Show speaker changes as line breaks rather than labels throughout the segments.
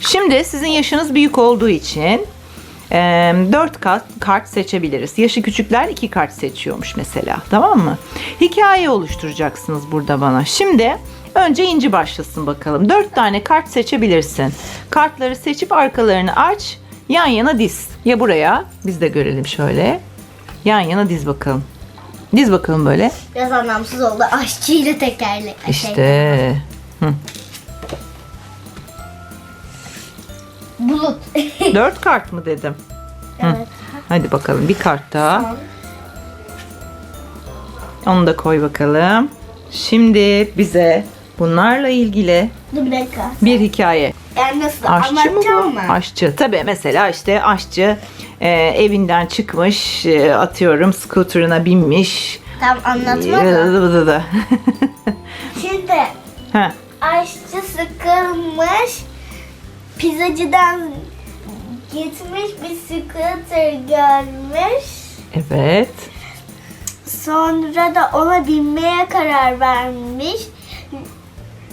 Şimdi sizin yaşınız büyük olduğu için 4 kart, kart seçebiliriz. Yaşı küçükler 2 kart seçiyormuş mesela. Tamam mı? Hikaye oluşturacaksınız burada bana. Şimdi önce İnci başlasın bakalım. 4 tane kart seçebilirsin. Kartları seçip arkalarını aç. Yan yana diz. Ya buraya. Biz de görelim şöyle. Yan yana diz bakalım. Diz bakalım böyle.
Biraz anlamsız oldu. Aşçı ile tekerlek. Şey,
İşte. Hı.
Bulut.
Dört kart mı dedim?
evet.
Hadi bakalım bir kart daha.
Son.
Onu da koy bakalım. Şimdi bize bunlarla ilgili
Dur bir dakika.
bir hikaye.
Yani nasıl?
Aşçı mı
Anlatacağım
bu?
mı?
Aşçı. Tabii mesela işte aşçı e, evinden çıkmış e, atıyorum scooter'ına binmiş.
Tamam anlatma da. Şimdi
ha,
aşçı sıkılmış. Pizzacıdan gitmiş bir scooter görmüş.
evet.
Sonra da ona binmeye karar vermiş.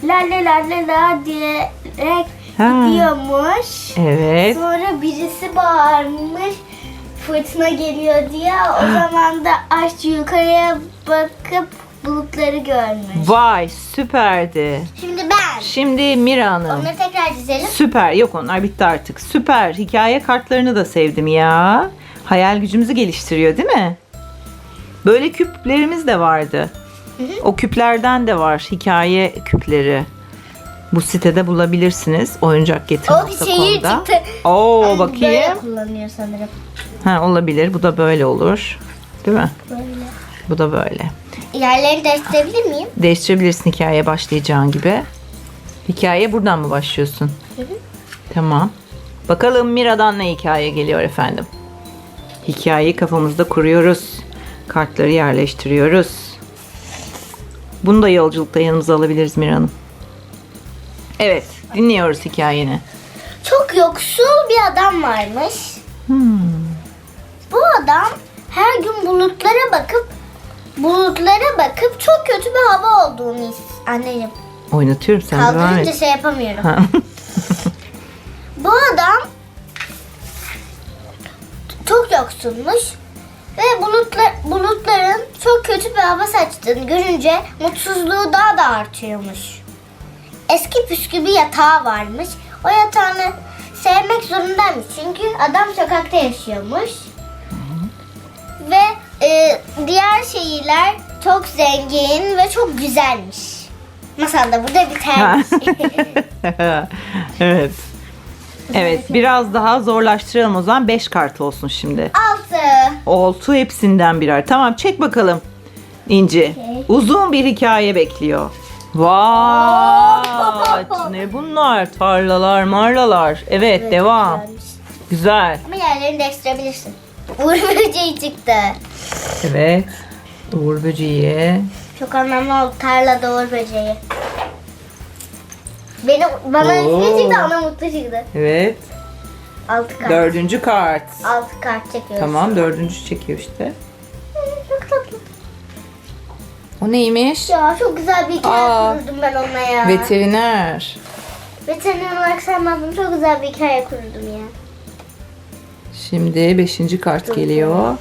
La la la la la diyerek
Ha.
gidiyormuş.
Evet.
Sonra birisi bağırmış fırtına geliyor diye. O zaman da aşçı yukarıya bakıp bulutları görmüş.
Vay süperdi.
Şimdi ben.
Şimdi Mira Hanım.
Onları tekrar dizelim.
Süper. Yok onlar bitti artık. Süper. Hikaye kartlarını da sevdim ya. Hayal gücümüzü geliştiriyor değil mi? Böyle küplerimiz de vardı. O küplerden de var. Hikaye küpleri. Bu sitede bulabilirsiniz. Oyuncak
O
getir.com'da.
şehir çıktı.
Oo
Böyle
bakayım.
kullanıyor sanırım.
Ha olabilir. Bu da böyle olur. Değil mi?
Böyle.
Bu da böyle.
Yerlerini değiştirebilir miyim?
Değiştirebilirsin hikayeye başlayacağın gibi. Hikaye buradan mı başlıyorsun? Tamam. Bakalım Mira'dan ne hikaye geliyor efendim? Hikayeyi kafamızda kuruyoruz. Kartları yerleştiriyoruz. Bunu da yolculukta yanımıza alabiliriz Mira Hanım. Evet, dinliyoruz hikayeni.
Çok yoksul bir adam varmış.
Hmm.
Bu adam her gün bulutlara bakıp bulutlara bakıp çok kötü bir hava olduğunu his. Anneciğim
Oynatıyorum sen devam
kaldırınca
et.
şey yapamıyorum.
Ha.
Bu adam çok yoksulmuş ve bulutlar, bulutların çok kötü bir hava saçtığını görünce mutsuzluğu daha da artıyormuş. Eski püskü bir yatağı varmış. O yatağını sevmek zorundaymış çünkü adam sokakta yaşıyormuş. E, diğer şehirler çok zengin ve çok güzelmiş. Masal da burada bitermiş.
evet. Evet, biraz daha zorlaştıralım o zaman. 5 kart olsun şimdi.
Altı.
Oltu hepsinden birer. Tamam çek bakalım İnci.
Okey.
Uzun bir hikaye bekliyor. Vay! ne bunlar? Tarlalar, marlalar. Evet, devam.
Güzelmiş.
Güzel.
Ama yerlerini değiştirebilirsin. Uğur böceği çıktı.
Evet. Uğur böceği.
Çok anlamlı oldu tarlada uğur böceği. Benim bana
Oo.
ismi çıktı ana mutlu çıktı.
Evet.
Altı kart.
Dördüncü kart.
Altı kart çekiyoruz.
Tamam dördüncü çekiyor işte.
Çok tatlı.
O neymiş?
Ya çok güzel bir hikaye
Aa.
kurdum ben onunla ya.
Veteriner.
Veteriner olarak saymadım. Çok güzel bir hikaye kurdum ya.
Şimdi beşinci kart geliyor.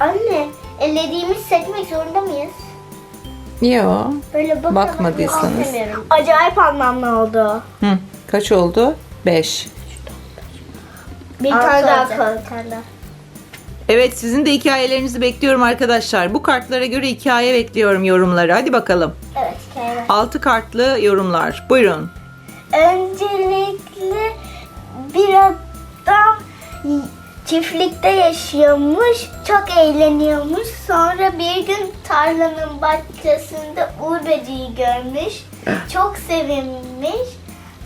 Anne, ellediğimiz seçmek zorunda mıyız?
Yo.
Böyle bakalım.
Bakmadıysanız.
Acayip anlamlı oldu.
Hı. Kaç oldu? Beş.
Bir tane daha daha.
Evet sizin de hikayelerinizi bekliyorum arkadaşlar. Bu kartlara göre hikaye bekliyorum yorumları. Hadi bakalım.
Evet, hikaye var.
6 kartlı yorumlar. Buyurun.
Öncelikle bir adam çiftlikte yaşıyormuş, çok eğleniyormuş. Sonra bir gün tarlanın bahçesinde uğur böceği görmüş, çok sevinmiş.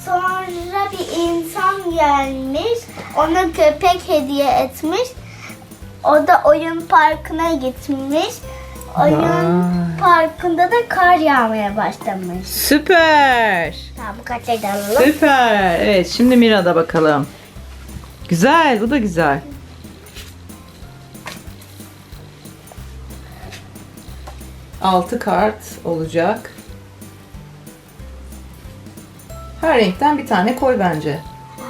Sonra bir insan gelmiş, ona köpek hediye etmiş. O da oyun parkına gitmiş. Oyun
Vay.
parkında da kar yağmaya başlamış.
Süper.
Tamam bu alalım.
Süper. Evet şimdi Mira'da bakalım. Güzel bu da güzel. Altı kart olacak. Her renkten bir tane koy bence.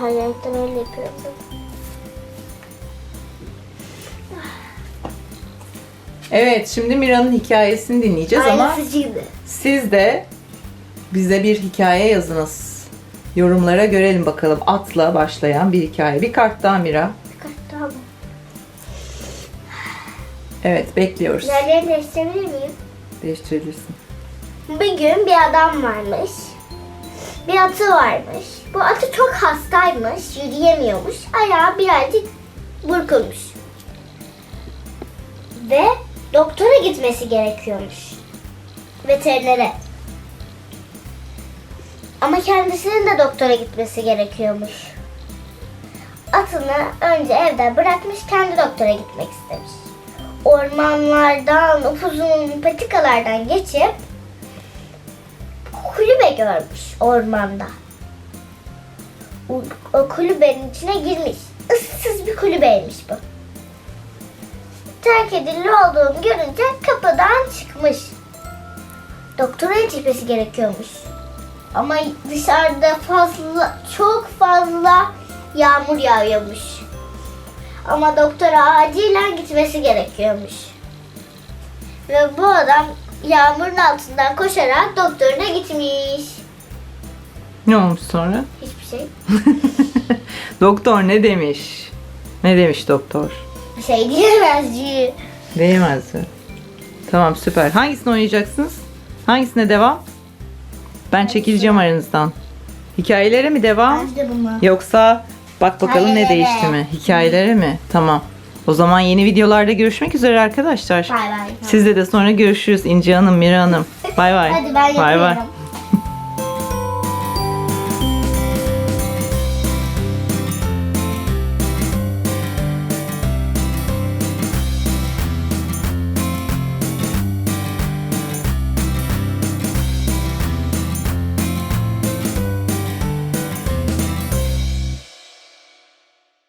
Her renkten öyle yapıyorum. zaten.
Evet şimdi Mira'nın hikayesini dinleyeceğiz ama
Aynısıcıydı.
siz de bize bir hikaye yazınız. Yorumlara görelim bakalım. Atla başlayan bir hikaye. Bir kart daha Mira.
Tamam.
Evet bekliyoruz.
Yerlerini değiştirebilir miyim?
Değiştirebilirsin.
Bir gün bir adam varmış. Bir atı varmış. Bu atı çok hastaymış, yürüyemiyormuş. Ayağı birazcık burkulmuş. Ve doktora gitmesi gerekiyormuş. Veterinere. Ama kendisinin de doktora gitmesi gerekiyormuş. Atını önce evde bırakmış, kendi doktora gitmek istemiş. Ormanlardan, upuzun patikalardan geçip kulübe görmüş ormanda. O, kulübenin içine girmiş. Issız bir kulübeymiş bu. Terk edildi olduğunu görünce kapıdan çıkmış. Doktora yetişmesi gerekiyormuş. Ama dışarıda fazla, çok fazla yağmur yağıyormuş. Ama doktora acilen gitmesi gerekiyormuş. Ve bu adam yağmurun altından koşarak doktoruna gitmiş.
Ne olmuş sonra?
Hiçbir şey.
doktor ne demiş? Ne demiş doktor?
Bir şey diyemez Cü.
Değmez mi? Tamam süper. Hangisini oynayacaksınız? Hangisine devam? Ben çekileceğim aranızdan. Hikayelere mi devam?
Bence bunu.
Yoksa bak bakalım ne
Hikayelere.
değişti mi? Hikayelere mi? Tamam. O zaman yeni videolarda görüşmek üzere arkadaşlar.
Bay bay.
Sizle de sonra görüşürüz İnci Hanım, Mira Hanım. Bay bay.
Hadi ben
Bay bay.
yapıyorum.